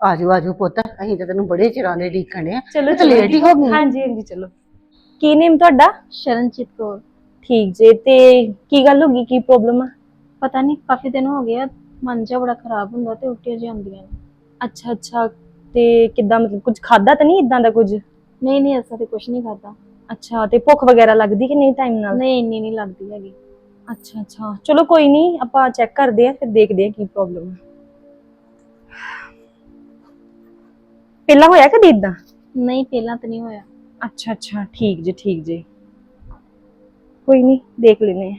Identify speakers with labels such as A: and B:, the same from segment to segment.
A: ਆਜੋ ਆਜੋ ਪੁੱਤ ਅਸੀਂ ਤਾਂ ਤੈਨੂੰ ਬੜੇ ਚਿਰਾਂ ਦੇ ਡੀਕਣ ਆ।
B: ਚਲੋ
A: ਤੇ ਲੇਟ ਹੀ ਹੋ ਗਈ।
B: ਹਾਂਜੀ ਹਾਂਜੀ ਚਲੋ। ਕੀ ਨੇਮ ਤੁਹਾਡਾ?
C: ਸ਼ਰਨਜੀਤ ਕੌਰ।
B: ਠੀਕ ਜੇ ਤੇ ਕੀ ਗੱਲ ਹੋ ਗਈ ਕੀ ਪ੍ਰੋਬਲਮ ਆ?
C: ਪਤਾ ਨਹੀਂ ਕਾਫੀ ਦਿਨ ਹੋ ਗਏ ਆ ਮਨ ਜਿਹਾ ਬੜਾ ਖਰਾਬ ਹੁੰਦਾ ਤੇ ਉਲਟੀਆਂ ਜਿਹੀਆਂ ਆਉਂਦੀਆਂ ਨੇ।
B: ਅੱਛਾ ਅੱਛਾ ਤੇ ਕਿੱਦਾਂ ਮਤਲਬ ਕੁਝ ਖਾਦਾ ਤਾਂ ਨਹੀਂ ਇਦਾਂ ਦਾ ਕੁਝ?
C: ਨਹੀਂ ਨਹੀਂ ਐਸਾ ਤੇ ਕੁਝ ਨਹੀਂ ਖਾਦਾ
B: ਅੱਛਾ ਤੇ ਭੁੱਖ ਵਗੈਰਾ ਲੱਗਦੀ ਕਿ ਨਹੀਂ ਟਾਈਮ ਨਾਲ?
C: ਨਹੀਂ ਇੰਨੀ ਨਹੀਂ ਲੱਗਦੀ ਹੈਗੀ।
B: ਅੱਛਾ ਅੱਛਾ ਚਲੋ ਕੋਈ ਨਹੀਂ ਆਪਾਂ ਚੈੱਕ ਕਰਦੇ ਆ ਫਿਰ ਦੇਖਦੇ ਆ ਕੀ ਪ੍ਰੋਬਲਮ ਹੈ ਪਹਿਲਾਂ ਹੋਇਆ ਕਦੀ ਇਦਾਂ
C: ਨਹੀਂ ਪਹਿਲਾਂ ਤਾਂ ਨਹੀਂ ਹੋਇਆ।
B: ਅੱਛਾ ਅੱਛਾ ਠੀਕ ਜੀ ਠੀਕ ਜੀ। ਕੋਈ ਨਹੀਂ ਦੇਖ ਲੈਨੇ ਆ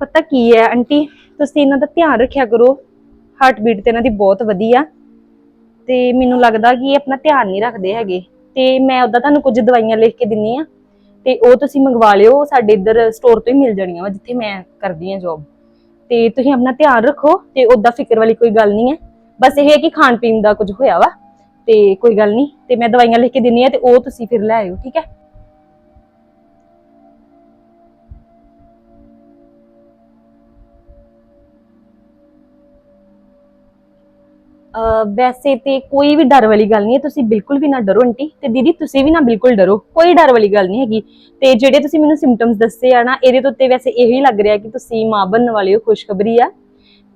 B: ਪਤਾ ਕੀ ਹੈ ਆਂਟੀ? ਤੁਸੀਂ ਇਹਨਾਂ ਦਾ ਧਿਆਨ ਰੱਖਿਆ ਕਰੋ। ਹਾਰਟ ਬੀਟ ਤੇ ਇਹਨਾਂ ਦੀ ਬਹੁਤ ਵਧੀਆ। ਤੇ ਮੈਨੂੰ ਲੱਗਦਾ ਕਿ ਇਹ ਆਪਣਾ ਧਿਆਨ ਨਹੀਂ ਰੱਖਦੇ ਹੈਗੇ। ਤੇ ਮੈਂ ਉਦਾਂ ਤੁਹਾਨੂੰ ਕੁਝ ਦਵਾਈਆਂ ਲਿਖ ਕੇ ਦਿੰਨੀ ਆ। ਤੇ ਉਹ ਤੁਸੀਂ ਮੰਗਵਾ ਲਿਓ, ਸਾਡੇ ਇੱਧਰ ਸਟੋਰ ਤੋਂ ਹੀ ਮਿਲ ਜਾਣੀਆਂ ਵਾ, ਜਿੱਥੇ ਮੈਂ ਕਰਦੀ ਆ ਜੌਬ ਤੇ ਤੁਸੀਂ ਆਪਣਾ ਧਿਆਨ ਰੱਖੋ ਤੇ ਉਦਾਂ ਫਿਕਰ ਵਾਲੀ ਕੋਈ ਗੱਲ ਨਹੀਂ ਹੈ ਬਸ ਇਹ ਹੈ ਕਿ ਖਾਣ ਪੀਣ ਦਾ ਕੁਝ ਹੋਇਆ ਵਾ, ਤੇ ਕੋਈ ਗੱਲ ਨਹੀਂ। ਤੇ ਮੈਂ ਦਵਾਈਆਂ ਲਿਖ ਕੇ ਦਿੰਨੀ ਆ ਤੇ ਉਹ ਤੁਸੀਂ ਫਿਰ ਲੈ ਆਇਓ, ਠੀਕ ਹੈ? ਵੈਸੇ ਤੇ ਕੋਈ ਵੀ ਡਰ ਵਾਲੀ ਗੱਲ ਨਹੀਂ ਹੈ, ਤੁਸੀਂ ਬਿਲਕੁਲ ਵੀ ਨਾ ਡਰੋ ਆਂਟੀ। ਤੇ ਦੀਦੀ, ਤੁਸੀਂ ਵੀ ਨਾ ਬਿਲਕੁਲ ਡਰੋ। ਕੋਈ ਡਰ ਵਾਲੀ ਗੱਲ ਨਹੀਂ ਹੈਗੀ। ਤੇ ਜਿਹੜੇ ਤੁਸੀਂ ਮੈਨੂੰ ਸਿੰਪਟਮਸ ਦੱਸੇ ਆ ਨਾ, ਇਹਦੇ ਤੋਂ ਉੱਤੇ ਵੈਸੇ ਇਹੀ ਲੱਗ ਰਿਹਾ ਕਿ ਤੁਸੀਂ ਮਾਂ ਬਣਨ ਵਾਲੇ ਹੋ, ਖੁਸ਼ਖਬਰੀ ਆ।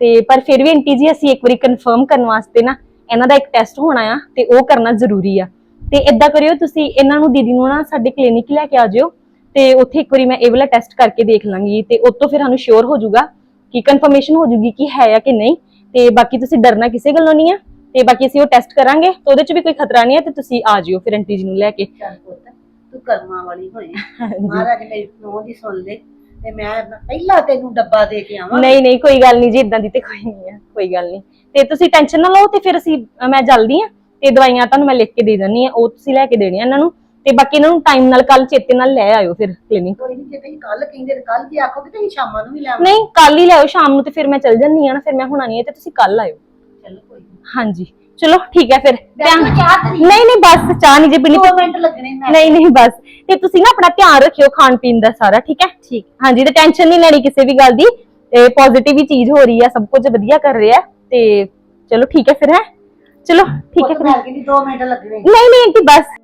B: ਤੇ ਪਰ ਫਿਰ ਵੀ ਆਂਟੀ ਜੀ, ਅਸੀਂ ਇੱਕ ਵਾਰੀ ਕਨਫਰਮ ਕਰਨ ਵਾਸਤੇ ਨਾ ਇਹਨਾਂ ਦਾ ਇੱਕ ਟੈਸਟ ਹੋਣਾ ਆ, ਤੇ ਉਹ ਕਰਨਾ ਜ਼ਰੂਰੀ ਆ। ਤੇ ਇਦਾਂ ਕਰਿਓ, ਤੁਸੀਂ ਇਹਨਾਂ ਨੂੰ ਦੀਦੀ ਨੂੰ ਨਾ ਸਾਡੇ ਕਲੀਨਿਕ ਲੈ ਕੇ ਆ ਜਿਓ। ਤੇ ਉੱਥੇ ਇੱਕ ਵਾਰੀ ਮੈਂ ਇਹ ਵਾਲਾ ਟੈਸਟ ਕਰਕੇ ਦੇਖ ਲਾਂਗੀ। ਤੇ ਉਸ ਤੋਂ ਫਿਰ ਸਾਨੂੰ ਸ਼ੋਰ ਹੋ ਜਾਊਗਾ ਕਿ ਕਨਫਰਮੇਸ਼ਨ ਹੋ ਜਾਊਗੀ ਕਿ ਹੈ ਆ ਕਿ ਨਹੀਂ। ਤੇ ਬਾਕੀ ਤੁਸੀਂ ਡਰਨਾ ਕਿਸੇ ਗੱਲੋਂ ਨਹੀਂ ਆ ਤੇ ਬਾਕੀ ਅਸੀਂ ਉਹ ਟੈਸਟ ਕਰਾਂਗੇ ਤੇ ਉਹਦੇ ਚ ਵੀ ਕੋਈ ਖਤਰਾ ਨਹੀਂ ਹੈ ਤੇ ਤੁਸੀਂ ਆ ਜਿਓ ਫਿਰ ਆਂਟੀ ਜੀ ਨੂੰ ਲੈ ਕੇ।
A: ਚੱਲ ਪੁੱਤ ਤੂੰ ਕਰਮਾਂ ਵਾਲੀ ਹੋਈ। ਮਹਾਰਾਜ ਮੇਰੀ ਨੋਹ ਦੀ ਸੁਣ ਲੈ ਤੇ ਮੈਂ ਪਹਿਲਾਂ ਤੈਨੂੰ ਡੱਬਾ ਦੇ ਕੇ ਆਵਾਂ
B: ਨਹੀਂ ਨਹੀਂ ਕੋਈ ਗੱਲ ਨਹੀਂ ਜੀ ਇਦਾਂ ਦੀ ਤੇ ਕੋਈ ਨਹੀਂ ਆ ਕੋਈ ਗੱਲ ਨਹੀਂ। ਤੇ ਤੁਸੀਂ ਟੈਨਸ਼ਨ ਨਾ ਲਓ ਤੇ ਫਿਰ ਅਸੀਂ ਮੈਂ ਜਲਦੀ ਆ ਤੇ ਦਵਾਈਆਂ ਤੁਹਾਨੂੰ ਮੈਂ ਲਿਖ ਕੇ ਦੇ ਦਿੰਨੀ ਆ ਉਹ ਤੁਸੀਂ ਲੈ ਕੇ ਦੇਣੀਆਂ ਇਹਨਾਂ ਨੂੰ। ਤੇ ਬਾਕੀ ਇਹਨਾਂ ਨੂੰ ਟਾਈਮ ਨਾਲ ਕੱਲ ਚੇਤੇ ਨਾਲ ਲੈ ਆਇਓ ਫਿਰ ਕਲੀਨਿਕ
A: ਕੋਈ ਨਹੀਂ ਜੇ ਤੁਸੀਂ ਕੱਲ ਕਹਿੰਦੇ ਤੇ ਕੱਲ ਜੇ ਆਖੋਗੇ ਤੇ ਅਸੀਂ ਸ਼ਾਮਾਂ ਨੂੰ ਵੀ ਲੈ ਆਵਾਂਗੇ।
B: ਨਹੀਂ ਕੱਲ ਹੀ ਲਿਆਓ ਸ਼ਾਮ ਨੂੰ ਤੇ ਫਿਰ ਮੈਂ ਚੱਲ ਜੰਨੀ ਆ ਨਾ ਫਿਰ ਮੈਂ ਹੁਣਾ ਨਹੀਂ ਤੇ ਤੁਸੀਂ ਕੱਲ ਆਇਓ।
A: ਚਲੋ ਕੋਈ ਨੀ।
B: ਹਾਂਜੀ ਚਲੋ ਠੀਕ ਹੈ ਫਿਰ ਧਿਆਨ
A: ਮੈਂ ਚਾਹ ਤਰੀ
B: ਨਹੀਂ। ਨਹੀਂ ਬਸ ਚਾਹ ਨਹੀਂ ਜੇ ਪੀਣੀ
A: ਮਿੰਟ ਲੱਗਣੇ ਮੈਂ
B: ਨਹੀਂ ਨਹੀਂ ਬਸ। ਤੇ ਤੁਸੀਂ ਨਾ ਆਪਣਾ ਧਿਆਨ ਰੱਖਿਓ ਖਾਣ ਪੀਣ ਦਾ ਸਾਰਾ ਠੀਕ ਹੈ?
C: ਠੀਕ।
B: ਹਾਂਜੀ ਤੇ ਟੈਨਸ਼ਨ ਨਹੀਂ ਲੈਣੀ ਕਿਸੇ ਵੀ ਗੱਲ ਦੀ। ਤੇ ਪੋਜ਼ਿਟਿਵ ਹੀ ਚੀਜ਼ ਹੋ ਰਹੀ ਹੈ ਸਭ ਕੁਝ ਵਧੀਆ ਕਰ ਰਿਹਾ ਤੇ ਚਲੋ ਠੀਕ ਹੈ ਫਿਰ ਹੈ? ਚਲੋ ਠੀਕ ਹੈ ਫਿਰ।
A: ਮਿੰਟ ਲੱਗਣੇ।
B: ਨਹੀਂ ਨਹੀਂ ਆਂਟੀ ਬਸ।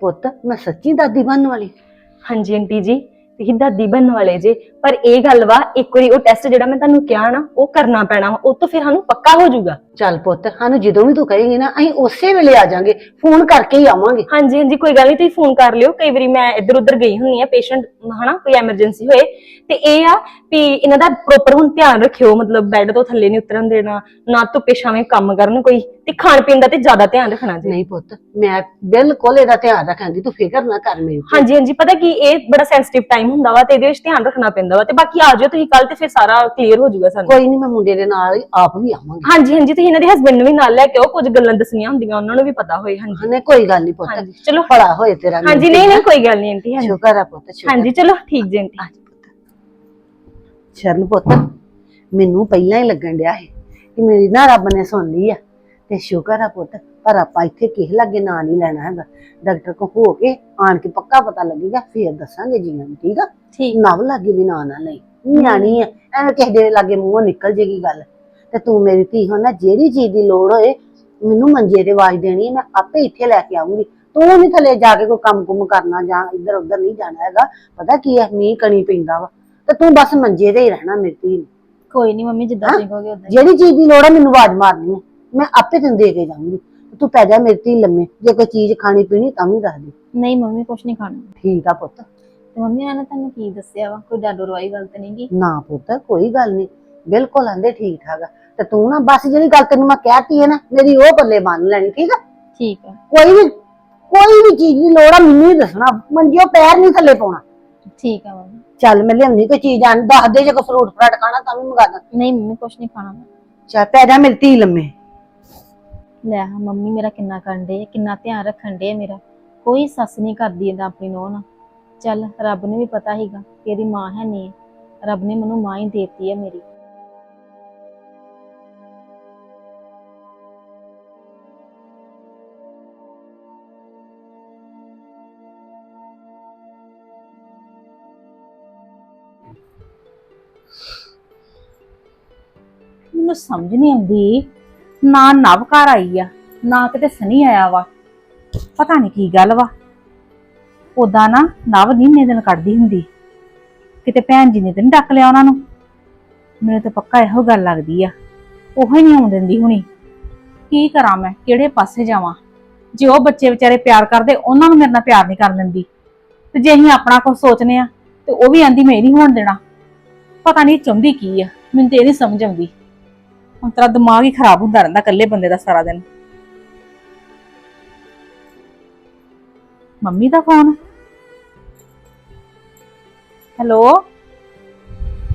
A: ਪੁੱਤ, ਮੈਂ ਸੱਚੀ ਦਾਦੀ ਬਣਨ ਵਾਲੀ।
B: ਹਾਂਜੀ, ਆਂਟੀ ਜੀ, ਤੁਸੀਂ ਦਾਦੀ ਬਣਨ ਵਾਲੇ ਜੇ। ਪਰ ਇਹ ਗੱਲ ਵਾ, ਇੱਕ ਵਾਰੀ ਉਹ ਟੈਸਟ ਜਿਹੜਾ ਮੈਂ ਤੁਹਾਨੂੰ ਕਿਹਾ ਨਾ, ਉਹ ਕਰਨਾ ਪੈਣਾ ਵਾ। ਉਹ ਤੋਂ ਫਿਰ ਸਾਨੂੰ ਪੱਕਾ ਹੋ ਜਾਊਗਾ।
A: ਚੱਲ ਪੁੱਤ ਸਾਨੂੰ ਜਦੋਂ ਵੀ ਤੂੰ ਕਹੇਂਗੀ ਨਾ ਅਸੀਂ ਉਸੇ ਵੇਲੇ ਆ ਜਾਾਂਗੇ ਫੋਨ ਕਰਕੇ ਹੀ ਆਵਾਂਗੇ।
B: ਹਾਂਜੀ ਹਾਂਜੀ ਕੋਈ ਗੱਲ ਨਹੀਂ ਤੁਸੀਂ ਫੋਨ ਕਰ ਲਿਓ। ਕਈ ਵਾਰੀ ਮੈਂ ਇੱਧਰ ਉੱਧਰ ਗਈ ਹੁੰਨੀ ਆ ਪੇਸ਼ੈਂਟ ਹਨਾ ਕੋਈ ਐਮਰਜੈਂਸੀ ਹੋਏ। ਤੇ ਇਹ ਆ ਵੀ ਇਹਨਾਂ ਦਾ ਪ੍ਰੋਪਰ ਹੁਣ ਧਿਆਨ ਰੱਖਿਓ ਮਤਲਬ ਬੈੱਡ ਤੋਂ ਥੱਲੇ ਨਹੀਂ ਉਤਰਨ ਦੇਣਾ ਨਾ ਧੁੱਪੇ ਛਾਵੇਂ ਕੰਮ ਕਰਨ ਕੋਈ ਤੇ ਖਾਣ ਪੀਣ ਦਾ ਤੇ ਜ਼ਿਆਦਾ ਧਿਆਨ ਰੱਖਣਾ ਜੀ।
A: ਨਹੀਂ ਪੁੱਤ ਮੈਂ ਬਿਲਕੁਲ ਇਹਦਾ ਧਿਆਨ ਰੱਖਾਂਗੀ ਤੂੰ ਫਿਕਰ ਨਾ ਕਰ ਮੇਰੀ
B: ਹਾਂਜੀ ਹਾਂਜੀ ਪਤਾ ਕੀ ਇਹ ਬੜਾ ਸੈਂਸਿਟਿਵ ਟਾਈਮ ਹੁੰਦਾ ਵਾ ਤੇ ਇਹਦੇ ਵਿੱਚ ਧਿਆਨ ਰੱਖਣਾ ਪੈਂਦਾ ਵਾ। ਤੇ ਬਾਕੀ ਆ ਜਾਓ ਤੁਸੀਂ ਕੱਲ ਤੇ ਫਿਰ ਸਾਰਾ ਕਲੀਅਰ ਹੋ ਜਾਊਗਾ ਸਾਨੂੰ।
A: ਕੋਈ ਨਹੀਂ ਮੈਂ ਮੁੰਡੇ ਦੇ ਨਾਲ ਆਪ ਵੀ ਆਵਾਂਗੀ।
B: ਹਾਂਜੀ ਹਾਂਜੀ ਤੁਸੀਂ ਇਹਨਾਂ ਦੇ ਹਸਬੰਡ ਨੂੰ ਵੀ ਨਾਲ ਲੈ ਕੇ ਆਓ ਕੁਝ ਗੱਲਾਂ ਦੱਸਣੀਆਂ ਹੁੰਦੀਆਂ ਉਹਨਾਂ ਨੂੰ ਵੀ ਪਤਾ ਹੋਏ ਹਾਂਜੀ।
A: ਹਨੇ ਕੋਈ ਗੱਲ ਨਹੀਂ ਪੁੱਤ।
B: ਹਾਂਜੀ ਚਲੋ।
A: ਭਲਾ ਹੋਏ ਤੇਰਾ
B: ਹਾਂਜੀ ਨਹੀਂ ਨਹੀਂ ਕੋਈ ਗੱਲ ਨਹੀਂ ਆਂਟੀ ਹਾਂਜੀ।
A: ਸ਼ੁਕਰ ਆ ਪੁੱਤ ਸ਼ੁਕਰ
B: ਹਾਂਜੀ ਚਲੋ ਠੀਕ ਜੀ ਆਂਟੀ।
A: ਸ਼ਰਨ ਪੁੱਤ ਮੈਨੂੰ ਪਹਿਲਾਂ ਹੀ ਲੱਗਣ ਡਿਆ ਸੀ ਕਿ ਮੇਰੀ ਨਾ ਰੱਬ ਨੇ ਸੁਣ ਲਈ ਆ ਤੇ ਸ਼ੁਕਰ ਆ ਪੁੱਤ ਪਰ ਆਪਾਂ ਇੱਥੇ ਕਿਸੇ ਲਾਗੇ ਨਾਂ ਨਹੀਂ ਲੈਣਾ ਹੈਗਾ। ਡਾਕਟਰ ਕੋ ਹੋ ਕੇ ਆਣ ਕੇ ਪੱਕਾ ਪਤਾ ਲੱਗੇਗਾ ਫੇਰ ਦੱਸਾਂਗੇ ਜੀਆਂ ਨੂੰ ਠੀਕ ਆ?
B: ਠੀਕ।
A: ਨਵ ਲਾਗੇ ਵੀ ਨਾਂ ਨਾ ਲਈ ਨਿਆਣੀ ਆ ਐਵੇਂ ਕਿਸੇ ਦੇ ਲਾਗੇ ਮੂੰਹੋਂ ਨਿਕਲ ਜੇਗੀ ਗੱਲ। ਤੇ ਤੂੰ ਮੇਰੀ ਧੀ ਹੋ ਨਾ ਜਿਹੜੀ ਚੀਜ਼ ਦੀ ਲੋੜ ਹੋਏ ਮੈਨੂੰ ਮੰਜੇ ਤੇ ਆਵਾਜ਼ ਦੇਣੀ ਮੈਂ ਆਪੇ ਇੱਥੇ ਲੈ ਕੇ ਆਉਂਗੀ ਤੂੰ ਨਹੀਂ ਥੱਲੇ ਜਾ ਕੇ ਕੋਈ ਕੰਮ ਕੁਮ ਕਰਨਾ ਜਾਂ ਇੱਧਰ ਉੱਧਰ ਨਹੀਂ ਜਾਣਾ ਹੈਗਾ ਪਤਾ ਕੀ ਹੈ ਮੀਂਹ ਕਣੀ ਪੈਂਦਾ ਵਾ। ਤੇ ਤੂੰ ਬਸ ਮੰਜੇ ਤੇ ਹੀ ਰਹਿਣਾ ਮੇਰੀ ਧੀ ਨੂੰ।
C: ਕੋਈ ਨਹੀਂ ਮੰਮੀ ਜਿੱਦਾਂ ਤੁਸੀਂ ਕਹੋਗੇ ਉਦਾਂ ਹੀ।
A: ਜਿਹੜੀ ਚੀਜ਼ ਦੀ ਲੋੜ ਹੈ ਮੈਨੂੰ ਆਵਾਜ਼ ਮਾਰਨੀ ਹੈ। ਮੈਂ ਆਪੇ ਤੈਨੂੰ ਦੇ ਕੇ ਜਾਊਂਗੀ। ਤੂੰ ਪੈ ਜਾ ਮੇਰੀ ਧੀ ਲੰਮੇ। ਜੇ ਕੋਈ ਚੀਜ਼ ਖਾਣੀ ਪੀਣੀ ਤਾਂ ਵੀ ਦੱਸ ਦੇ।
C: ਨਹੀਂ ਮੰਮੀ ਕੁਛ ਨਹੀਂ ਖਾਣਾ।
A: ਠੀਕ ਆ ਪੁੱਤ।
C: ਤੇ ਮੰਮੀ ਇਹਨਾਂ ਨੇ ਤੁਹਾਨੂੰ ਕੀ ਦੱਸਿਆ ਵਾ? ਕੋਈ ਡਰ ਵਾਲੀ ਗੱਲ ਤੇ ਨਹੀਂਗੀ
A: ਨਾ ਪੁੱਤ ਕੋਈ ਗੱਲ ਨਹੀਂ ਬਿਲਕੁਲ ਆਂਦੇ ਠੀਕ ਠਾਕ ਆ। ਤੇ ਤੂੰ ਨਾ ਬਸ ਜਿਹੜੀ ਗੱਲ ਤੈਨੂੰ ਮੈਂ ਕਹਿਤੀ ਹੈ ਨਾ ਮੇਰੀ ਉਹ ਬੱਲੇ ਮੰਨ ਲੈਣੀ ਠੀਕ ਆ?
C: ਠੀਕ ਆ।
A: ਕੋਈ ਵੀ ਕੋਈ ਵੀ ਚੀਜ਼ ਦੀ ਲੋੜ ਆ ਮੈਨੂੰ ਹੀ ਦੱਸਣਾ। ਮੰਜਿਓ ਪੈਰ ਨਹੀਂ ਥੱਲੇ ਪਾਉਣਾ।
C: ਠੀਕ ਆ ਮੰਮੀ
A: ਚੱਲ ਮੈਂ ਲਿਆਉਣੀ ਕੋਈ ਚੀਜ਼ ਆਣ ਦੱਸ ਦੇ ਜੇ ਕੋਈ ਫਰੂਟ ਫਰਾਟ ਖਾਣਾ ਤਾਂ ਵੀ ਮੰਗਾ ਦਾਂ।
C: ਨਹੀਂ ਮੰਮੀ ਕੁਛ ਨਹੀਂ ਖਾਣਾ ਮੈਂ।
A: ਚੱਲ ਪੈ ਜਾ ਮੇਰੀ ਧੀ ਲੰਮੇ।
C: ਲੈ ਹਾਂ ਮੰਮੀ ਮੇਰਾ ਕਿੰਨਾ ਕਰਨ ਦੇ ਕਿੰਨਾ ਧਿਆਨ ਰੱਖਣ ਦੇ ਮੇਰਾ। ਕੋਈ ਸੱਸ ਨਹੀਂ ਕਰਦੀ ਇਹਦਾ ਆਪਣੀ ਨੂੰਹ ਨਾਲ। ਚੱਲ ਰੱਬ ਨੂੰ ਵੀ ਪਤਾ ਹੀਗਾ ਕਿ ਇਹਦੀ ਮਾਂ ਹੈ ਨਹੀਂ। ਰੱਬ ਨੇ ਮੈਨੂੰ ਮਾਂ ਹੀ ਦੇਤੀ ਹੈ ਮੇਰੀ।
D: ਮੈਨੂੰ ਸਮਝ ਨਹੀਂ ਆਉਂਦੀ। ਨਾ ਨਵ ਘਰ ਆਈ ਆ, ਨਾ ਕਿਤੇ ਸਨੀ ਆਇਆ ਵਾ। ਪਤਾ ਨਹੀਂ ਕੀ ਗੱਲ ਵਾ। ਉਦਾਂ ਨਾ ਨਵ ਨਹੀਂ ਇੰਨੇ ਦਿਨ ਕੱਢਦੀ ਹੁੰਦੀ। ਕਿਤੇ ਭੈਣ ਜੀ ਨੇ ਤਾਂ ਨੀ ਡੱਕ ਲਿਆ ਉਹਨਾਂ ਨੂੰ। ਮੈਨੂੰ ਤਾਂ ਪੱਕਾ ਇਹੋ ਗੱਲ ਲੱਗਦੀ ਆ। ਉਹ ਹੀ ਨਹੀਂ ਆਉਣ ਦਿੰਦੀ ਹੁਣੀ। ਕੀ ਕਰਾਂ ਮੈਂ? ਕਿਹੜੇ ਪਾਸੇ ਜਾਵਾਂ? ਜੇ ਉਹ ਬੱਚੇ ਵਿਚਾਰੇ ਪਿਆਰ ਕਰਦੇ, ਉਹਨਾਂ ਨੂੰ ਮੇਰੇ ਨਾਲ ਪਿਆਰ ਨਹੀਂ ਕਰਨ ਦਿੰਦੀ। ਤੇ ਜੇ ਅਸੀਂ ਆਪਣਾ ਕੁਝ ਸੋਚਨੇ ਆ, ਤੇ ਉਹ ਵੀ ਆਂਦੀ ਮੈਂ ਨਹੀਂ ਹੋਣ ਦੇਣਾ। ਪਤਾ ਨਹੀਂ ਚਾਹੁੰਦੀ ਕੀ ਆ। ਮੈਨੂੰ ਤੇ ਇਹ ਨਹੀਂ ਸਮਝ ਆਉਂਦੀ। ਹੁਣ ਤੇਰਾ ਦਿਮਾਗ ਹੀ ਖਰਾਬ ਹੁੰਦਾ ਰਹਿੰਦਾ ਇਕੱਲੇ ਬੰਦੇ ਦਾ ਸਾਰਾ ਦਿਨ। ਮੰਮੀ ਦਾ ਫੋਨ। ਹੈਲੋ?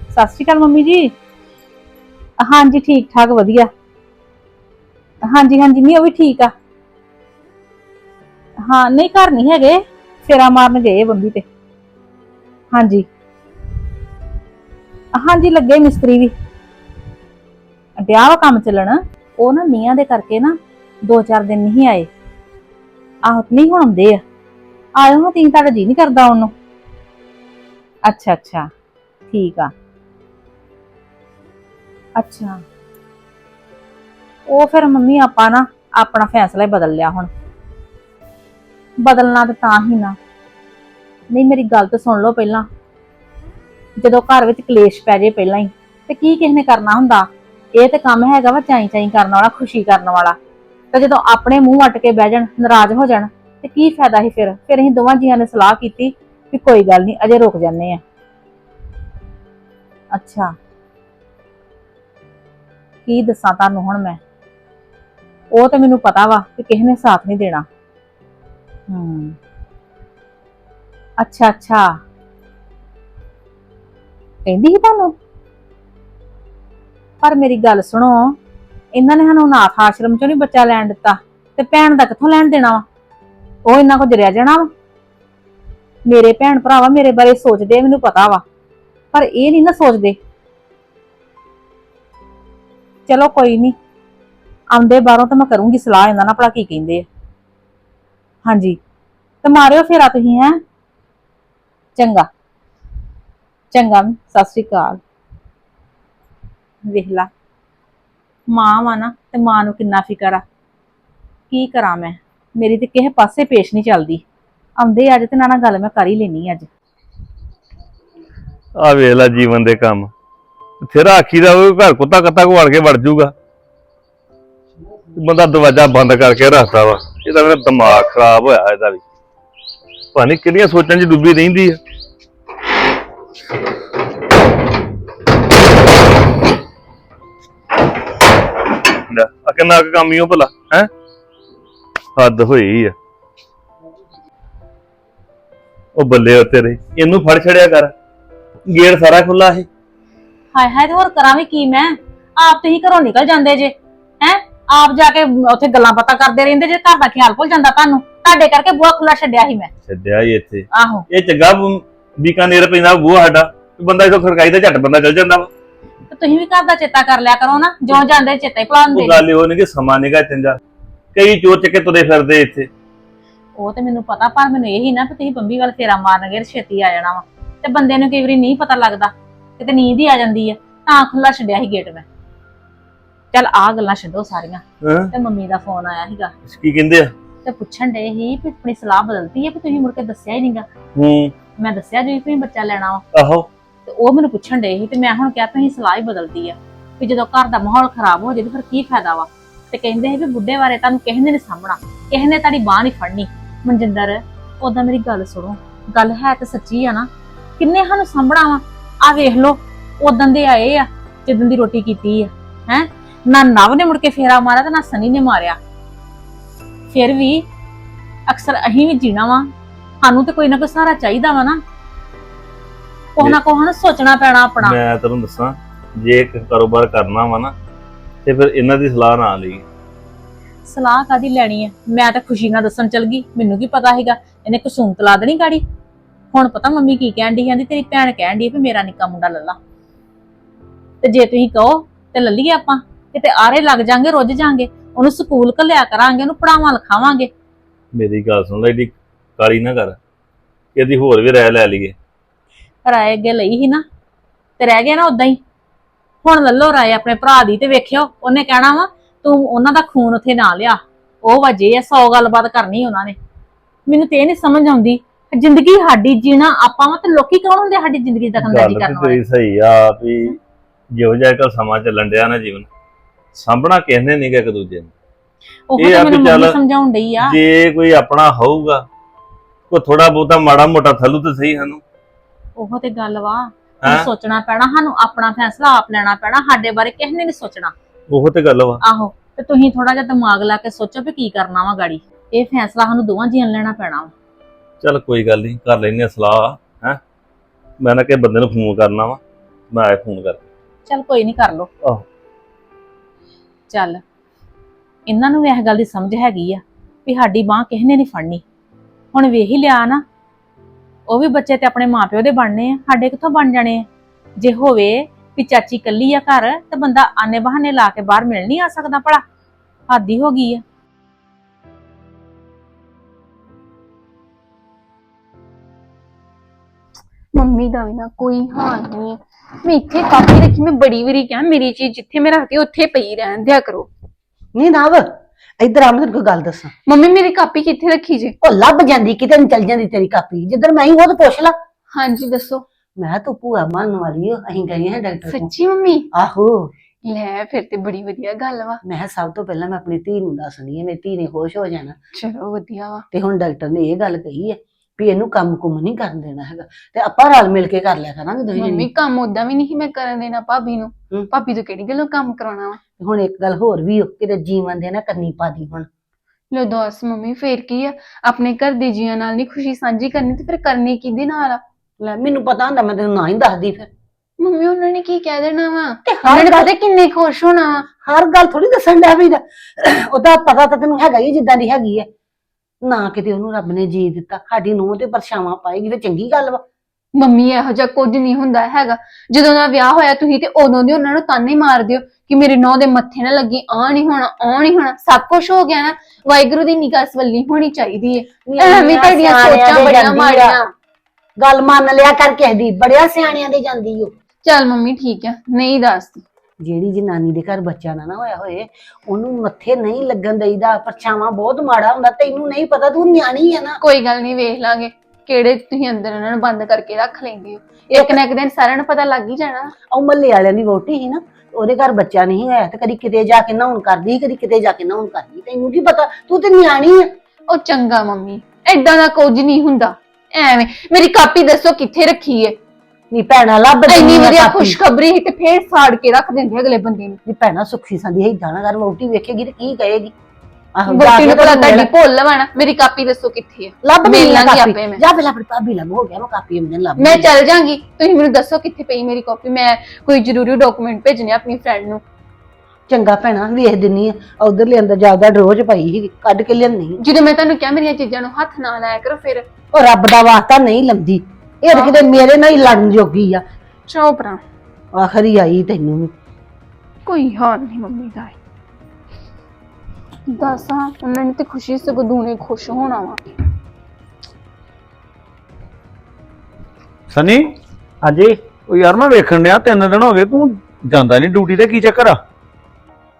D: ਸਤਿ ਸ਼੍ਰੀ ਅਕਾਲ ਮੰਮੀ ਜੀ। ਹਾਂਜੀ ਠੀਕ ਠਾਕ ਵਧੀਆ। ਹਾਂਜੀ ਹਾਂਜੀ, ਨਹੀਂ, ਉਹ ਵੀ ਠੀਕ ਆ। ਹਾਂ, ਨਹੀਂ, ਘਰ ਨਹੀਂ ਹੈਗੇ। ਫੇਰਾ ਮਾਰਨ ਗਏ ਬੰਬੀ ਤੇ। ਹਾਂਜੀ। ਹਾਂਜੀ, ਲੱਗੇ ਮਿਸਤਰੀ ਵੀ। ਡਿਆ ਵਾ ਕੰਮ ਚੱਲਣ, ਉਹ ਨਾ ਮੀਆਂ ਦੇ ਕਰਕੇ ਨਾ ਦੋ ਚਾਰ ਦਿਨ ਨਹੀਂ ਆਏ। ਆਹੋ ਨਹੀਂ ਹੁਣ ਆਉਂਦੇ ਆ। ਆਇਓ ਹਾਂ ਤੀ ਤੁਹਾਡਾ ਜੀ ਨਹੀਂ ਕਰਦਾ ਉਹਨੂੰ ਅੱਛਾ ਅੱਛਾ। ਠੀਕ ਆ। ਅੱਛਾ। ਉਹ ਫਿਰ ਮੰਮੀ ਆਪਾਂ ਨਾ ਆਪਣਾ ਫੈਸਲਾ ਹੀ ਬਦਲ ਲਿਆ ਹੁਣ। ਬਦਲਣਾ ਤੇ ਤਾਂ ਹੀ ਨਾ। ਨਹੀਂ, ਮੇਰੀ ਗੱਲ ਤਾਂ ਸੁਣ ਲਓ ਪਹਿਲਾਂ। ਜਦੋਂ ਘਰ ਵਿੱਚ ਕਲੇਸ਼ ਪੈ ਜੇ ਪਹਿਲਾਂ ਹੀ, ਤੇ ਕੀ ਕਿਸ ਨੇ ਕਰਨਾ ਹੁੰਦਾ? ਇਹ ਤੇ ਕੰਮ ਹੈਗਾ ਵਾ ਚਾਈ ਚਾਈ ਕਰਨ ਵਾਲਾ, ਖੁਸ਼ੀ ਕਰਨ ਵਾਲਾ। ਤੇ ਜਦੋਂ ਆਪਣੇ ਮੂੰਹ ਵੱਟ ਕੇ ਬਹਿ ਜਾਣ, ਨਾਰਾਜ਼ ਹੋ ਜਾਣ, ਤੇ ਕੀ ਫਾਇਦਾ ਸੀ ਫਿਰ? ਫਿਰ ਅਸੀਂ ਦੋਵਾਂ ਜੀਆਂ ਨੇ ਸਲਾਹ ਕੀਤੀ ਵੀ ਕੋਈ ਗੱਲ ਨਹੀਂ, ਅਜੇ ਰੁਕ ਜਾਂਦੇ ਆ। ਅੱਛਾ। ਕੀ ਦੱਸਾਂ ਤੁਹਾਨੂੰ ਹੁਣ ਮੈਂ? ਉਹ ਤੇ ਮੈਨੂੰ ਪਤਾ ਵਾ ਕਿ ਕਿਸੇ ਨੇ ਸਾਥ ਨਹੀਂ ਦੇਣਾ। ਹੂੰ। ਅੱਛਾ ਅੱਛਾ। ਕਹਿੰਦੀ ਸੀ ਤੁਹਾਨੂੰ? ਪਰ ਮੇਰੀ ਗੱਲ ਸੁਣੋ ਇਹਨਾਂ ਨੇ ਸਾਨੂੰ ਅਨਾਥ ਆਸ਼ਰਮ ਚੋਂ ਨਹੀਂ ਬੱਚਾ ਲੈਣ ਦਿੱਤਾ ਤੇ ਭੈਣ ਦਾ ਕਿੱਥੋਂ ਲੈਣ ਦੇਣਾ ਵਾ? ਉਹ ਇਹਨਾਂ ਕੁਝ ਰਿਆ ਜਾਣਾ ਵਾ। ਮੇਰੇ ਭੈਣ ਭਰਾਵਾ ਮੇਰੇ ਬਾਰੇ ਸੋਚਦੇ ਆ, ਮੈਨੂੰ ਪਤਾ ਵਾ ਪਰ ਇਹ ਨਹੀਂ ਨਾ ਸੋਚਦੇ। ਚਲੋ ਕੋਈ ਨਹੀਂ ਆਉਂਦੇ ਬਾਹਰੋਂ ਤਾਂ ਮੈਂ ਕਰੂੰਗੀ ਸਲਾਹ ਇਹਨਾਂ ਨਾਲ ਭਲਾ ਕੀ ਕਹਿੰਦੇ ਆ। ਹਾਂਜੀ ਤੇ ਮਾਰਿਓ ਫੇਰਾ ਤੁਸੀਂ ਹੈ? ਚੰਗਾ। ਚੰਗਾ ਸਤਿ ਸ੍ਰੀ ਅਕਾਲ। ਵੇਖ ਲਾ। ਮਾਂ ਵਾ ਨਾ ਤੇ ਮਾਂ ਨੂੰ ਕਿੰਨਾ ਫਿਕਰ ਆ। ਕੀ ਕਰਾਂ ਮੈਂ? ਮੇਰੀ ਤੇ ਕਿਸੇ ਪਾਸੇ ਪੇਸ਼ ਨਹੀਂ ਚੱਲਦੀ। ਆਉਂਦੇ ਅੱਜ ਤੇ ਨਾ ਨਾ ਗੱਲ ਮੈਂ ਕਰ ਹੀ ਲੈਣੀ ਅੱਜ।
E: ਆ ਵੇਖ ਲੈ ਜੀਵਨ ਦੇ ਕੰਮ। ਫਿਰ ਆਖੀ ਦਾ ਉਹ ਘਰ ਕੁੱਤਾ ਕੱਤਾ ਕੋ ਕੇ ਵੜ ਜਾਊਗਾ ਬੰਦਾ ਦਰਵਾਜ਼ਾ ਬੰਦ ਕਰਕੇ ਰੱਖਦਾ ਵਾ। ਇਹਦਾ ਮੇਰਾ ਦਿਮਾਗ ਖਰਾਬ ਹੋਇਆ ਇਹਦਾ ਵੀ। ਭਾਣੀ ਕਿਹੜੀਆਂ ਸੋਚਾਂ 'ਚ ਡੁੱਬੀ ਰਹਿੰਦੀ ਆ। ਲੈ ਆ ਕਿੰਨਾ ਕੁ ਕੰਮ ਹੀ ਉਹ ਭਲਾ ਹੈ? ਹੱਦ ਹੋਈ ਆ। ਉਹ ਬੱਲੇ ਉਹ ਤੇਰੇ ਇਹਨੂੰ ਫੜ ਛੜਿਆ ਕਰ ਗੇਟ ਸਾਰਾ ਖੁੱਲਾ ਹੈ
D: ਹਾਏ ਹਾਏ ਤੇ ਹੋਰ ਕਰਾਂ ਵੀ ਕੀ ਮੈਂ? ਆਪ ਤੁਸੀਂ ਘਰੋਂ ਨਿਕਲ ਜਾਂਦੇ ਜੇ ਹੈ? ਆਪ ਜਾ ਕੇ ਉੱਥੇ ਗੱਲਾਂ ਬਾਤਾਂ ਕਰਦੇ ਰਹਿੰਦੇ ਜੇ ਘਰ ਦਾ ਖਿਆਲ ਭੁੱਲ ਜਾਂਦਾ ਤੁਹਾਨੂੰ। ਤੁਹਾਡੇ ਕਰਕੇ ਬੂਹਾ ਖੁੱਲਾ ਛੱਡਿਆ ਸੀ ਮੈਂ।
E: ਛੱਡਿਆ ਹੀ ਇੱਥੇ।
D: ਆਹੋ।
E: ਇਹ ਚੰਗਾ ਬ- ਬੀਕਾਨੇਰ ਪੈਂਦਾ ਬੂਹਾ ਸਾਡਾ ਤੇ ਬੰਦਾ ਇਥੋਂ ਖੜਕਾਈ ਤੇ ਝੱਟ ਬੰਦਾ ਚੱਲ ਜਾਂਦਾ ਵਾ।
D: ਤੁਸੀਂ ਵੀ ਘਰ ਦਾ ਚੇਤਾ ਕਰ ਲਿਆ ਕਰੋ ਨਾ ਜਿਉਂ ਜਾਂਦੇ ਚੇਤਾ ਹੀ ਭੁਲਾਉਂਦੇ
E: ਉਹ ਗੱਲ ਇਹ ਨਹੀਂ ਕਿ ਸਮਾਂ ਨਿਗਾ ਚੰਗਾ ਕਈ ਚੋਰ ਚੱਕੇ ਤੁਰੇ ਫਿਰਦੇ ਇੱਥੇ।
D: ਉਹ ਤੇ ਮੈਨੂੰ ਪਤਾ ਪਰ ਮੈਨੂੰ ਇਹੀ ਨਾ ਕਿ ਤੁਸੀਂ ਬੰਬੀ ਵੱਲ ਫੇਰਾ ਮਾਰਨਗੇ ਤੇ ਛੇਤੀ ਆ ਜਾਣਾ ਵਾ। ਤੇ ਬੰਦੇ ਨੂੰ ਕਈ ਵਾਰੀ ਨਹੀਂ ਪਤਾ ਲੱਗਦਾ ਕਿਤੇ ਨੀਂਦ ਹੀ ਆ ਜਾਂਦੀ ਆ। ਤਾਂ ਖੁੱਲਾ ਛੱਡਿਆ ਸੀ ਗੇਟ ਮੈਂ। ਚੱਲ ਆ ਗੱਲਾਂ ਛੱਡੋ ਸਾਰੀਆਂ।
E: ਹਾਂ?
D: ਤੇ ਮੰਮੀ ਦਾ ਫੋਨ ਆਇਆ ਸੀਗਾ।
E: ਕੀ ਕਹਿੰਦੇ ਆ?
D: ਤੇ ਪੁੱਛਣ ਡੇ ਸੀ ਵੀ ਆਪਣੀ ਸਲਾਹ ਬਦਲਤੀ ਹੈ ਕਿ ਤੁਸੀਂ ਮੁੜ ਕੇ ਦੱਸਿਆ ਹੀ ਨਹੀਂਗਾ
E: ਹੂੰ।
D: ਮੈਂ ਦੱਸਿਆ ਜੀ ਤੁਸੀਂ ਬੱਚਾ ਲੈਣਾ ਵਾ।
E: ਆਹੋ।
D: ਤੇ ਉਹ ਮੈਨੂੰ ਪੁੱਛਣ ਡਏ ਸੀ ਤੇ ਮੈਂ ਹੁਣ ਕਿਹਾ ਤੁਸੀਂ ਸਲਾਹ ਹੀ ਬਦਲਦੀ ਆ ਵੀ ਜਦੋਂ ਘਰ ਦਾ ਮਾਹੌਲ ਖਰਾਬ ਹੋ ਜਾਏ ਤੇ ਫਿਰ ਕੀ ਫਾਇਦਾ ਵਾ? ਤੇ ਕਹਿੰਦੇ ਸੀ ਵੀ ਬੁੱਢੇ ਬਾਰੇ ਤੁਹਾਨੂੰ ਕਿਸੇ ਨੇ ਨਹੀਂ ਸਾਂਭਣਾ, ਕਿਸੇ ਨੇ ਤੁਹਾਡੀ ਬਾਹ ਨਹੀਂ ਫੜਨੀ। ਮਨਜਿੰਦਰ ਉਦਾਂ ਮੇਰੀ ਗੱਲ ਸੁਣੋ, ਗੱਲ ਹੈ ਤੇ ਸੱਚੀ ਆ ਨਾ, ਕਿੰਨੇ ਸਾਨੂੰ ਸਾਂਭਣਾ ਵਾ? ਆ ਵੇਖ ਲਓ ਉਦੋਂ ਦੇ ਆਏ ਆ, ਜਿੱਦਣ ਦੀ ਰੋਟੀ ਕੀਤੀ ਆ, ਹੈ? ਨਾ ਨਵ ਨੇ ਮੁੜ ਕੇ ਫੇਰਾ ਮਾਰਿਆ ਤੇ ਨਾ ਸਨੀ ਨੇ ਮਾਰਿਆ। ਫਿਰ ਵੀ ਅਕਸਰ ਅਹੀਂ ਵੀ ਜੀਣਾ ਵਾ, ਸਾਨੂੰ ਤੇ ਕੋਈ ਨਾ ਕੋਈ ਸਹਾਰਾ ਚਾਹੀਦਾ ਵਾ ਨਾ। ਕੋਹ ਨਾ ਕੋਹ ਨਾ ਸੋਚਣਾ ਪੈਣਾ ਆਪਣਾ।
E: ਮੈਂ ਤੈਨੂੰ ਦੱਸਾਂ ਜੇ ਇੱਕ ਕਾਰੋਬਾਰ ਕਰਨਾ ਵਾ ਨਾ ਤੇ ਫਿਰ ਇਹਨਾਂ ਦੀ ਸਲਾਹ ਨਾ ਲਈ।
D: ਸਲਾਹ ਕਾਦੀ ਲੈਣੀ ਹੈ ਮੈਂ ਤਾਂ ਖੁਸ਼ੀ ਨਾਲ ਦੱਸਣ ਚਲ ਗਈ ਮੈਨੂੰ ਕੀ ਪਤਾ ਹੈਗਾ ਇਹਨੇ ਕਸੂਮਤ ਲਾ ਦੇਣੀ ਗਾੜੀ? ਹੁਣ ਪਤਾ ਮੰਮੀ ਕੀ ਕਹਿਣ ਦੀ ਕਹਿੰਦੀ ਤੇਰੀ ਭੈਣ ਕਹਿਣ ਦੀ ਵੀ ਮੇਰਾ ਨਿੱਕਾ ਮੁੰਡਾ ਲੱਲਾ। ਤੇ ਜੇ ਤੁਸੀਂ ਕਹੋ ਤੇ ਲੱਲੀਏ ਆਪਾਂ। ਕਿਤੇ ਆਰੇ ਲੱਗ ਜਾਾਂਗੇ ਰੁੱਝ ਜਾਾਂਗੇ। ਉਹਨੂੰ ਸਕੂਲ ਘੱਲਿਆ ਕਰਾਂਗੇ ਉਹਨੂੰ ਪੜਾਵਾਂ ਲਿਖਾਵਾਂਗੇ।
E: ਮੇਰੀ ਗੱਲ ਸੁਣ ਲੈ ਏਡੀ ਕਾਲੀ ਨਾ ਕਰ ਇਹਦੀ ਹੋਰ ਵੀ ਰਾਇ ਲੈ ਲਈਏ।
D: ਰਾਏ ਅੱਗੇ ਲਈ ਸੀ ਨਾ ਤੇ ਰਹਿ ਗਿਆ ਨਾ ਉਦਾਂ ਹੀ। ਹੁਣ ਲੱਲੋ ਰਾਏ ਆਪਣੇ ਭਰਾ ਦੀ ਤੇ ਵੇਖਿਓ ਉਹਨੇ ਕਹਿਣਾ ਵਾ ਤੂੰ ਉਹਨਾਂ ਦਾ ਖੂਨ ਉੱਥੇ ਨਾ ਲਿਆ। ਉਹ ਵਜੇ ਆ ਸੌ ਗੱਲਬਾਤ ਕਰਨੀ ਉਹਨਾਂ ਨੇ। ਮੈਨੂੰ ਤੇ ਇਹ ਨਹੀਂ ਸਮਝ ਆਉਂਦੀ ਜ਼ਿੰਦਗੀ ਸਾਡੀ ਜੀਣਾ ਆਪਾਂ ਵਾ ਤੇ ਲੋਕੀ ਕੌਣ ਹੁੰਦੇ ਸਾਡੀ ਜ਼ਿੰਦਗੀ ਦੀ
E: ਗੱਲ
D: ਕਰਨ ਵਾਲੇ?
E: ਤੇਰੀ ਸਹੀ ਆ ਵੀ ਜਿਹੋ ਜਿਹਾ ਕੱਲ ਸਮਾਂ ਚੱਲਣ ਡਿਆ ਨਾ ਜੀਵਨ ਸਾਂਭਣਾ ਨੇ ਨਹੀਂ ਗਾ ਇੱਕ ਦੂਜੇ ਨੂੰ।
D: ਉਹ ਤਾਂ ਮੈਨੂੰ ਮੰਮੀ ਸਮਝਾਉਣ ਡਈ ਆ।
E: ਜੇ ਕੋਈ ਆਪਣਾ ਹੋਊਗਾ ਕੋਈ ਥੋੜਾ ਬਹੁਤਾ ਮਾੜਾ ਮੋਟਾ ਥੱਲੂ ਤੇ ਸਹੀ ਸਾਨੂੰ।
D: ਉਹ ਤੇ ਗੱਲ ਵਾ।
E: ਹੈਂ?
D: ਹੁਣ ਸੋਚਣਾ ਪੈਣਾ ਸਾਨੂੰ ਆਪਣਾ ਫੈਸਲਾ ਆਪ ਲੈਣਾ ਪੈਣਾ ਸਾਡੇ ਬਾਰੇ ਕਿਸੇ ਨੇ ਨਹੀਂ ਸੋਚਣਾ।
E: ਉਹ ਤੇ ਗੱਲ ਵਾ।
D: ਆਹੋ ਤੇ ਤੁਸੀਂ ਥੋੜਾ ਜਿਹਾ ਦਿਮਾਗ ਲਾ ਕੇ ਸੋਚੋ ਵੀ ਕੀ ਕਰਨਾ ਵਾ ਗਾੜੀ। ਇਹ ਫੈਸਲਾ ਸਾਨੂੰ ਦੋਵਾਂ ਜੀਆਂ ਨੇ ਲੈਣਾ ਪੈਣਾ ਵਾ।
E: ਚੱਲ ਕੋਈ ਗੱਲ ਨਹੀਂ ਕਰ ਲੈਨੇ ਸਲਾਹ ਹੈ। ਮੈਂ ਨਾ ਕਿ ਬੰਦੇ ਨੂੰ ਫੋਨ ਕਰਨਾ ਵਾ ਮੈਂ ਆਏ ਫੋਨ ਕਰ
D: ਚੱਲ ਕੋਈ ਨਹੀਂ ਕਰ ਲੋ
E: ਆਹੋ।
D: ਚੱਲ ਇਹਨਾਂ ਨੂੰ ਵੀ ਇਹ ਗੱਲ ਦੀ ਸਮਝ ਹੈਗੀ ਆ ਵੀ ਸਾਡੀ ਬਾਹ ਕਿਸੇ ਨੇ ਨਹੀਂ ਫੜਨੀ। ਹੁਣ ਵੇਖ ਹੀ ਲਿਆ ਨਾ ਉਹ ਵੀ ਬੱਚੇ ਤੇ ਆਪਣੇ ਮਾਪਿਓ ਦੇ ਬਣਨੇ ਆ ਸਾਡੇ ਕਿੱਥੋਂ ਬਣ ਜਾਣੇ ਆ? ਜੇ ਹੋਵੇ ਵੀ ਚਾਚੀ ਕੱਲੀ ਆ ਘਰ ਤੇ ਬੰਦਾ ਆਨੇ ਬਹਾਨੇ ਲਾ ਕੇ ਬਾਹਰ ਮਿਲ ਨਹੀਂ ਆ ਸਕਦਾ ਭਲਾ। ਹਾਦੀ ਹੋ ਗਈ ਆ।
F: ਮੰਮੀ ਦਾ ਵੀ ਨਾ ਕੋਈ ਹਾਲ ਨਹੀਂ ਹੈ ਮੈਂ ਇੱਥੇ ਕਾਪੀ ਰੱਖੀ ਮੈਂ ਬੜੀ ਵਾਰੀ ਕਿਹਾ ਮੇਰੀ ਚੀਜ਼ ਜਿੱਥੇ ਮੈਂ ਰੱਖਦੀ ਉੱਥੇ ਪਈ ਰਹਿਣ ਦਿਆ ਕਰੋ।
A: ਨਹੀਂ ਨਵ ਇੱਧਰ ਆ ਮੈਂ ਤੈਨੂੰ ਕੋਈ ਗੱਲ ਦੱਸਾਂ।
F: ਮੰਮੀ ਮੇਰੀ ਕਾਪੀ ਕਿੱਥੇ ਰੱਖੀ ਜੇ?
A: ਉਹ ਲੱਭ ਜਾਂਦੀ ਕਿਤੇ ਨਹੀਂ ਚਲ ਜਾਂਦੀ ਤੇਰੀ ਕਾਪੀ। ਜਿੱਧਰ ਮੈਂ ਹੀ ਉਹ ਤਾਂ ਪੁੱਛ ਲਾ।
F: ਹਾਂਜੀ ਦੱਸੋ।
A: ਮੈਂ ਕਿਹਾ ਤੂੰ ਭੂਆ ਮੰਨ ਵਾਲੀ ਓ ਅਸੀਂ ਗਏ ਹਾਂ ਡਾਕਟਰ ਕੋਲ।
F: ਸੱਚੀ ਮੰਮੀ?
A: ਆਹੋ।
F: ਲੈ ਫਿਰ ਤੇ ਬੜੀ ਵਧੀਆ ਗੱਲ ਵਾ।
A: ਮੈਂ ਕਿਹਾ ਸਭ ਤੋਂ ਪਹਿਲਾਂ ਮੈਂ ਆਪਣੀ ਧੀ ਨੂੰ ਦੱਸਣੀ ਹੈ ਮੇਰੀ ਧੀ ਨੇ ਖੁਸ਼ ਹੋ ਜਾਣਾ।
F: ਚਲੋ ਵਧੀਆ ਵਾ।
A: ਤੇ ਹੁਣ ਡਾਕਟਰ ਨੇ ਇਹ ਗੱਲ ਕਹੀ ਹੈ ਵੀ ਇਹਨੂੰ ਕੰਮ ਕੁਮ ਨਹੀਂ ਕਰਨ ਦੇਣਾ ਹੈਗਾ। ਤੇ ਆਪਾਂ ਰਲ ਮਿਲ ਕੇ ਕਰ ਲਿਆ ਕਰਾਂਗੇ ਦੋਵੇਂ
F: ਮੰਮੀ
A: ਜਣੇ
F: ਕੰਮ ਉਦਾਂ ਵੀ ਨਹੀਂ ਮੈਂ ਕਰਨ ਦੇਣਾ ਭਾਬੀ ਨੂੰ। ਭਾਬੀ ਤੋਂ ਕਿਹੜੀ ਗੱਲੋਂ ਕੰਮ ਕਰਾਉਣਾ ਵਾ?
A: ਹੁਣ ਇੱਕ ਗੱਲ ਹੋਰ ਵੀ ਓ, ਕਿਤੇ ਜੀਵਨ ਦੇ ਨਾ ਕਰਨੀ ਪਾਦੀ ਹੁਣ।
F: ਲੋ ਦੋਸ ਮੰਮੀ ਫੇਰ ਕੀ ਆ? ਆਪਣੇ ਘਰ ਦੇ ਜੀਆਂ ਨਾਲ ਨਹੀਂ ਖੁਸ਼ੀ ਸਾਂਝੀ ਕਰਨੀ ਤੇ ਫਿਰ ਕਰਨੀ ਕਿਹਦੇ ਨਾਲ ਆ?
A: ਲੈ ਮੈਨੂੰ ਪਤਾ ਹੁੰਦਾ ਮੈਂ ਤੈਨੂੰ ਨਾ ਹੀ ਦੱਸਦੀ ਫਿਰ।
F: ਮੰਮੀ ਉਹਨਾਂ ਨੇ ਕੀ ਕਹਿ ਦੇਣਾ ਵਾ?
A: ਤੇ
F: ਉਹਨਾਂ ਨੇ ਪਤਾ ਕਿੰਨੇ ਖੁਸ਼ ਹੋਣਾ। ਵਾ
A: ਹਰ ਗੱਲ ਥੋੜੀ ਦੱਸਣ ਡਿਆ ਵੀ ਉਹਦਾ ਪਤਾ ਤਾਂ ਤੈਨੂੰ ਹੈਗਾ ਹੀ ਜਿੱਦਾਂ ਦੀ ਹੈਗੀ ਹੈ ਨਾ ਕਿਤੇ ਉਹਨੂੰ ਰੱਬ ਨੇ ਜੀ ਦਿੱਤਾ ਸਾਡੀ ਨੂੰਹ ਤੇ ਪਰਛਾਵਾਂ ਪਾਏਗੀ ਤੇ ਚੰਗੀ ਗੱਲ ਵਾ।
F: ਮੰਮੀ ਇਹੋ ਜਿਹਾ ਕੁਝ ਨਹੀਂ ਹੁੰਦਾ ਹੈਗਾ। ਜਦੋਂ ਦਾ ਵਿਆਹ ਹੋਇਆ ਤੁਸੀਂ ਤੇ ਉਦੋਂ ਦੇ ਉਹਨਾਂ ਨੂੰ ਤਾਨੇ ਮਾਰ ਦਿਓ ਕਿ ਮੇਰੇ ਨੌ ਦੇ ਮੱਥੇ ਨਾ ਲੱਗੀ ਆ ਨਹੀਂ ਹੋਣਾ ਆ ਨਹੀਂ ਹੋਣਾ। ਸਭ ਕੁਝ ਹੋ ਗਿਆ ਨਾ ਵਾਹਿਗੁਰੂ ਦੀ ਨਿਗਾਹ ਸਵੱਲੀ ਹੋਣੀ ਚਾਹੀਦੀ ਹੈ ਐਵੇਂ ਤੁਹਾਡੀਆਂ ਸੋਚਾਂ ਬੜੀਆਂ। ਮਾੜੀਆਂ।
A: ਗੱਲ ਮੰਨ ਲਿਆ ਕਰ ਕਿਸੇ ਦੀ ਬੜਿਆ ਸਿਆਣਿਆਂ ਦੇ ਜਾਂਦੀ ਓ।
F: ਚੱਲ ਮੰਮੀ ਠੀਕ ਆ ਨਹੀਂ ਦੱਸਦੀ।
A: ਜਿਹੜੀ ਜਨਾਨੀ ਦੇ ਘਰ ਬੱਚਾ ਨਾ ਨਾ ਹੋਇਆ ਹੋਏ ਉਹਨੂੰ ਮੱਥੇ ਨਹੀਂ ਲੱਗਣ ਦਈਦਾ ਪਰਛਾਵਾਂ ਬਹੁਤ ਮਾੜਾ ਹੁੰਦਾ ਤੈਨੂੰ ਨਹੀਂ ਪਤਾ ਤੂੰ ਨਿਆਣੀ ਹੈ ਨਾ।
F: ਕੋਈ ਗੱਲ ਨਹੀਂ ਵੇਖ ਲਾਂਗੇ ਕਿਹੜੇ ਤੁਸੀਂ ਅੰਦਰ ਉਹਨਾਂ ਨੂੰ ਬੰਦ ਕਰਕੇ ਰੱਖ ਲੈਂਦੇ ਹੋ। ਇੱਕ ਨਾ ਇੱਕ ਦਿਨ ਸਾਰਿਆਂ ਨੂੰ ਪਤਾ ਲੱਗ ਹੀ ਜਾਣਾ।
A: ਉਹ ਮੱਲੇ ਵਾਲਿਆਂ ਦੀ ਵੋਟੀ ਸੀ ਨਾ ਉਹਦੇ ਘਰ ਬੱਚਾ ਨਹੀਂ ਹੋਇਆ ਤੇ ਕਦੀ ਕਿਤੇ ਜਾ ਕੇ ਨਹਾਉਣ ਕਰਦੀ ਕਦੀ ਕਿਤੇ ਜਾ ਕੇ ਨਹਾਉਣ ਕਰਦੀ ਤੈਨੂੰ ਕੀ ਪਤਾ ਤੂੰ ਤੇ ਨਿਆਣੀ ਹੈ
F: ਉਹ ਚੰਗਾ ਮੰਮੀ ਐਦਾਂ ਦਾ ਕੁਝ ਨਹੀਂ ਹੁੰਦਾ। ਐਵੇਂ ਮੇਰੀ ਕਾਪੀ ਦੱਸੋ ਕਿੱਥੇ ਰੱਖੀ ਏ?
A: ਨੀ ਭੈਣਾ ਲੱਭ
F: ਇੰਨੀ ਵਧੀਆ। ਖੁਸ਼ਖਬਰੀ ਤੇ ਫੇਰ ਸਾੜ ਕੇ ਰੱਖ ਦਿੰਦੇ ਅਗਲੇ ਬੰਦੇ ਨੂੰ।
A: ਨੀ ਭੈਣਾ ਸੁੱਖੀ ਸੰਦੀ ਹੈ ਜਾਣਾ ਕਰ ਵੋਟੀ ਵੇਖੇਗੀ ਤੇ ਕੀ ਕਹੇਗੀ। ਆਹੋ ਕੇ
F: ਨੂੰ ਪਤਾ ਤੁਹਾਡੀ ਭੁੱਲ ਲਵਾਣਾ ਮੇਰੀ ਕਾਪੀ ਦੱਸੋ ਕਿੱਥੇ ਹੈ
A: ਲੱਭ
F: ਮਿਲ
A: ਮਿਲ
F: ਲਾਂਗੀ
A: ਕਾਪੀ।
F: ਆਪੇ ਮੈਂ।
A: ਜਾ ਪਹਿਲਾਂ ਆਪਣੀ ਭਾਬੀ ਲੱਭ ਹੋ ਗਿਆ ਮੈਂ ਕਾਪੀ ਉਹਨੇ ਲੱਭ
F: ਮੈਂ
A: ਲਈ।
F: ਚੱਲ ਜਾਾਂਗੀ ਤੁਸੀਂ ਮੈਨੂੰ ਦੱਸੋ ਕਿੱਥੇ ਪਈ ਮੇਰੀ ਕਾਪੀ ਮੈਂ ਕੋਈ ਜ਼ਰੂਰੀ ਡਾਕੂਮੈਂਟ ਭੇਜਣੇ ਆਪਣੀ ਫਰੈਂਡ ਨੂੰ।
A: ਚੰਗਾ ਭੈਣਾ ਵੇਖ ਦਿੰਨੀ ਆ ਉਧਰਲੇ ਅੰਦਰ ਜਾਦਾ ਡਰੋਜ ਪਈ ਸੀ ਕੱਢ ਕੇ ਲਿਆਂਦੀ।
F: ਜਦੋਂ ਮੈਂ ਤੁਹਾਨੂੰ ਕਿਹਾ ਮੇਰੀਆਂ ਚੀਜ਼ਾਂ ਨੂੰ ਹੱਥ ਨਾ ਲਾਇਆ ਕਰੋ ਫਿਰ।
A: ਉਹ ਰੱਬ ਦਾ ਵਾਸਤਾ ਨਹੀਂ ਲੰਦੀ ਇਹ ਤਾਂ ਕਿਤੇ ਮੇਰੇ ਨਾਲ ਹੀ ਲੜਨ ਜੋਗੀ ਆ।
F: ਚੋਪਰਾ
A: ਆਖਰੀ ਆਈ ਤੈਨੂੰ। ਵੀ।
F: ਕੋਈ ਹਾਲ ਨਹੀਂ ਮੰਮੀ ਦਾ ਦੱਸ ਹਾਂ ਉਹਨਾਂ ਨੇ ਤੇ ਖੁਸ਼ੀ ਸਗੋਂ ਦੂਨੇ ਖੁਸ਼ ਹੋਣਾ ਵਾ।
E: ਸਨੀ?
G: ਹਾਂਜੀ?
E: ਉਹ ਯਾਰ ਮੈਂ ਵੇਖਣ ਡਿਆ ਤਿੰਨ ਦਿਨ ਹੋ ਗਏ ਤੂੰ ਜਾਂਦਾ ਨਹੀਂ ਡਿਊਟੀ ਤੇ ਕੀ ਚੱਕਰ ਆ?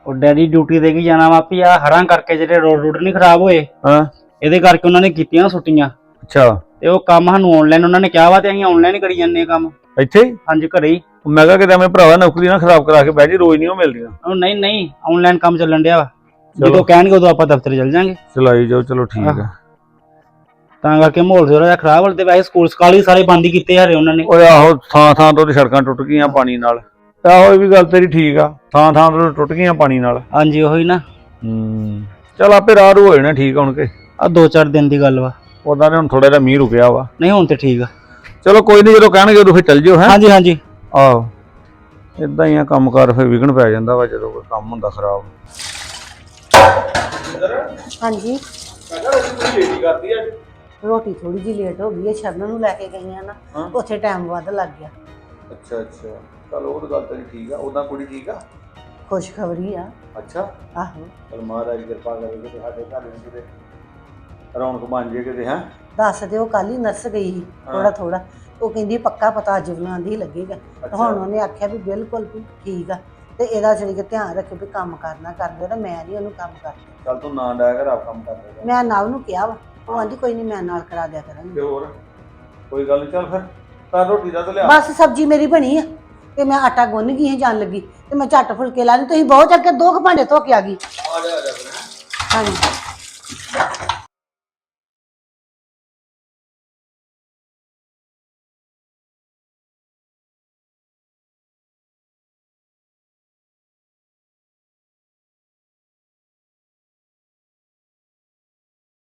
G: ਉਹ ਡੈਡੀ ਡਿਊਟੀ ਦੇ ਕੀ ਜਾਣਾ ਵਾਪੀ ਆ ਹਰਾਂ ਕਰਕੇ ਜਿਹੜੇ ਰੋਡ ਰੂਡ ਨਹੀਂ ਖਰਾਬ ਹੋਏ।
E: ਹਾਂ।
G: ਇਹਦੇ ਕਰਕੇ ਉਹਨਾਂ ਨੇ ਕੀਤੀਆਂ ਛੁੱਟੀਆਂ।
E: ਅੱਛਾ।
G: ਤੇ ਉਹ ਕੰਮ ਸਾਨੂੰ ਆਨਲਾਈਨ ਉਹਨਾਂ ਨੇ ਕਿਹਾ ਵਾ ਤੇ ਅਸੀਂ ਆਨਲਾਈਨ ਕਰੀ ਜਾਂਦੇ ਆ ਕੰਮ।
E: ਇੱਥੇ ਹੀ?
G: ਹਾਂਜੀ ਘਰੇ ਹੀ।
E: ਮੈਂ ਕਿਹਾ ਕਿਤੇ ਮੈਂ ਭਰਾਵਾ ਨੌਕਰੀ ਨਾ ਖਰਾਬ ਕਰਾ ਕੇ ਬਹਿ ਜੀ ਰੋਜ਼ ਨਹੀਂ ਉਹ ਮਿਲਦੀਆਂ।
G: ਉਹ ਨਹੀਂ ਨਹੀਂ ਆਨਲਾਈਨ ਕੰਮ ਚੱਲਣ ਡਿਆ ਵਾ। ਜਦੋਂ ਕਹਿਣਗੇ ਉਦੋਂ ਆਪਾਂ ਦਫ਼ਤਰ ਚੱਲ ਜਾਾਂਗੇ।
E: ਚਲਾਈ ਜਾਓ ਚਲੋ ਠੀਕ ਆ।
G: ਤਾਂ ਕਰਕੇ ਮਾਹੌਲ ਥੋੜਾ ਜਿਹਾ ਖਰਾਬ ਹੋਲ ਤੇ ਵੈਸੇ ਸਕੂਲ ਸਕਾਲ ਵੀ ਸਾਰੇ ਬੰਦ ਹੀ ਕੀਤੇ ਹਰੇ ਉਹਨਾਂ ਨੇ।
E: ਓਏ ਆਹੋ ਥਾਂ ਥਾਂ ਤੋਂ ਤੇ ਸੜਕਾਂ ਟੁੱਟ ਗਈਆਂ ਪਾਣੀ ਨਾਲ। ਆਹੋ ਇਹ ਵੀ ਗੱਲ ਤੇਰੀ ਠੀਕ ਆ। ਥਾਂ ਥਾਂ ਤੋਂ ਟੁੱਟ ਗਈਆਂ ਪਾਣੀ ਨਾਲ।
G: ਹਾਂਜੀ ਉਹੀ ਨਾ।
E: ਹੂੰ। ਚਲ ਆਪੇ ਰਾਹ ਰੂ ਹੋ ਜਾਣਾ ਠੀਕ ਹੁਣ ਕੇ।
G: ਆ ਦੋ ਚਾਰ ਦਿਨ ਦੀ ਗੱਲ ਵਾ।
E: ਉਦਾਂ ਨੇ ਹੁਣ ਥੋੜਾ ਜਿਹਾ ਮੀਂਹ ਰੁਕਿਆ ਵਾ।
G: ਨਹੀਂ ਹੁਣ ਤੇ ਠੀਕ ਆ।
E: ਚਲੋ ਕੋਈ ਨਹੀਂ ਜਦੋਂ ਕਹਿਣਗੇ ਉਦੋਂ ਫਿਰ ਚੱਲ ਜਿਓ ਹੈ?
G: ਹਾਂਜੀ ਹਾਂਜੀ।
E: ਆਹੋ। ਇਦਾਂ ਹੀ ਆ ਕੰਮ ਕਾਰ ਫਿਰ ਵਿਗਣ ਪੈ ਜਾਂਦਾ ਵਾ ਜਦੋਂ ਕੋਈ ਕੰਮ ਹੁੰਦਾ ਖਰਾਬ।
A: ਹਾਂਜੀ। ਰੋਟੀ ਥੋੜੀ ਜਿਹੀ ਲੇਟ ਹੋ ਗਈ ਹੈ ਸ਼ਰਨ ਨੂੰ ਲੈ ਕੇ ਗਈਆਂ ਨਾ
E: ਹਾਂ।
A: ਉੱਥੇ ਟਾਈਮ ਵੱਧ ਲੱਗ ਗਿਆ।
E: ਅੱਛਾ ਅੱਛਾ। ਚਲ ਉਹ ਤਾਂ ਗੱਲ ਤੇਰੀ ਠੀਕ ਆ ਉਦਾਂ ਕੁੜੀ ਠੀਕ ਆ?
A: ਖੁਸ਼ਖਬਰੀ ਆ।
E: ਅੱਛਾ।
A: ਆਹੋ।
E: ਚਲ ਮਹਾਰਾਜ ਕਿਰਪਾ ਕਰੇ ਕਿ ਸਾਡੇ ਘਰ ਵਿੱਚ ਕਿਤੇ
H: ਰੌਣਕ ਬਣ ਜੇ ਕਿਤੇ ਹੈ?
A: ਦੱਸ ਦਿਓ ਕੱਲ ਹੀ ਨਰਸ ਗਈ ਸੀ ਥੋੜਾ ਥੋੜਾ ਉਹ ਕਹਿੰਦੀ ਪੱਕਾ ਪਤਾ ਅੱਜ ਬਣਾਉਂਦੀ ਲੱਗੇਗਾ। ਤੇ ਹੁਣ ਉਹਨੇ ਆਖਿਆ ਵੀ ਬਿਲਕੁਲ ਵੀ ਠੀਕ ਆ। ਤੇ ਇਹਦਾ ਜਿਹੜੀ ਕਿ ਧਿਆਨ ਰੱਖੇ ਵੀ ਕੰਮ ਕਰਨਾ ਕਰਦੇ ਤਾਂ ਮੈਂ ਨਹੀਂ ਉਹਨੂੰ ਕੰਮ ਕਰਦੀ
H: ਚੱਲ ਤੂੰ ਨਾ ਡਾਇਆ ਕਰ ਆਪ ਕੰਮ ਕਰ ਲੈ
A: ਮੈਂ ਨਵ ਨੂੰ ਕਿਹਾ ਵਾ। ਉਹ ਆਂਦੀ ਕੋਈ ਨਹੀਂ ਮੈਂ ਨਾਲ ਕਰਾ ਦਿਆ ਕਰਾਂਗੀ।
H: ਤੇ ਹੋਰ? ਕੋਈ ਗੱਲ ਨੀ ਚੱਲ ਫਿਰ। ਤਾਂ ਰੋਟੀ ਦਾ ਤੇ ਲਿਆ।
A: ਬਸ ਸਬਜ਼ੀ ਮੇਰੀ ਬਣੀ ਆ। ਤੇ ਮੈਂ ਆਟਾ ਗੁੰਨ ਗਈ ਹਾਂ ਜਾਣ ਲੱਗੀ। ਤੇ ਮੈਂ ਝੱਟ ਫੁਲਕੇ ਲਾ ਲਈ ਤੁਸੀਂ ਬਹੁਤ ਕੇ ਦੋ ਕੁ ਭਾਂਡੇ ਧੋ ਕੇ ਆ ਗਈ।
H: ਆ ਜਾ ਆ ਜਾ ਫਿਰ
A: ਹਾਂਜੀ।